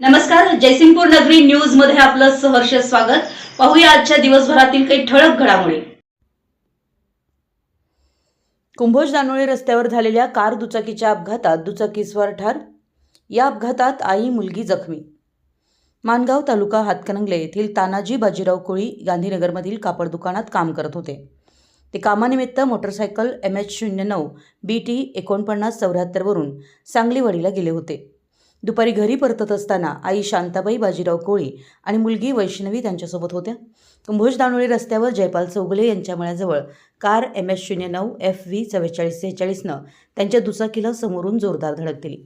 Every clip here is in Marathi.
नमस्कार जयसिंगपूर नगरी न्यूजमध्ये आपलं सहर्ष स्वागत. पाहूया आजच्या दिवसभरातील काही ठळक घडामोडी. कुंभोज दानोळे रस्त्यावर झालेल्या कार दुचाकीच्या अपघातात दुचाकीस्वर ठार. या अपघातात आई मुलगी जखमी. मानगाव तालुका हातकणंगले येथील तानाजी बाजीराव कोळी गांधीनगरमधील कापड दुकानात काम करत होते. ते कामानिमित्त मोटरसायकल एम एच शून्य नऊ बी टी एकोणपन्नास चौऱ्याहत्तरवरून सांगलीवाडीला गेले होते. दुपारी घरी परतत असताना आई शांताबाई बाजीराव कोळी आणि मुलगी वैष्णवी त्यांच्यासोबत होत्या. कुंभोज दानोळी रस्त्यावर जयपाल चौगुले यांच्या मळ्याजवळ कार एम एस शून्य नऊ एफ व्ही चव्वेचाळीस सेहेचाळीसनं त्यांच्या दुचाकीला समोरून जोरदार धडक दिली.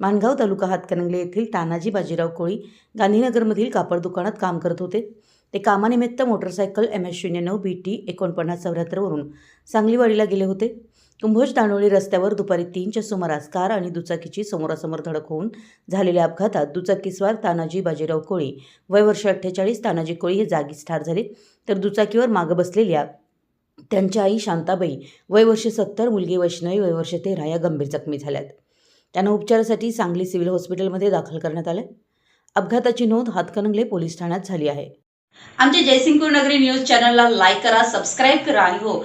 माणगाव तालुका हातकणंगले येथील तानाजी बाजीराव कोळी गांधीनगरमधील कापड दुकानात काम करत होते. ते कामानिमित्त मोटरसायकल एम एस शून्य नऊ बी टी एकोणपन्नास चौऱ्याहत्तरवरून सांगलीवाडीला गेले होते. कुंभोज दानोळी रस्त्यावर दुपारी तीनच्या सुमारास कार आणि दुचाकीची समोरासमोर धडक होऊन झालेल्या अपघातात दुचाकीस्वार तानाजी बाजीराव कोळी. वय वर्ष अठ्ठेचाळीस तानाजी कोळी हे जागीच ठार झाले. तर दुचाकीवर मागं बसलेल्या त्यांच्या आई शांताबाई वय वर्ष सत्तर मुलगी वैष्णवी वय वर्ष तेरा या गंभीर जखमी झाल्यात. त्यांना उपचारासाठी सांगली सिव्हिल हॉस्पिटलमध्ये दाखल करण्यात आले. अपघाताची नोंद हातकणंगले पोलीस ठाण्यात झाली आहे. आमच्या जयसिंगपूर नगरी न्यूज चॅनलला लाईक करा सबस्क्राईब करा आणि हो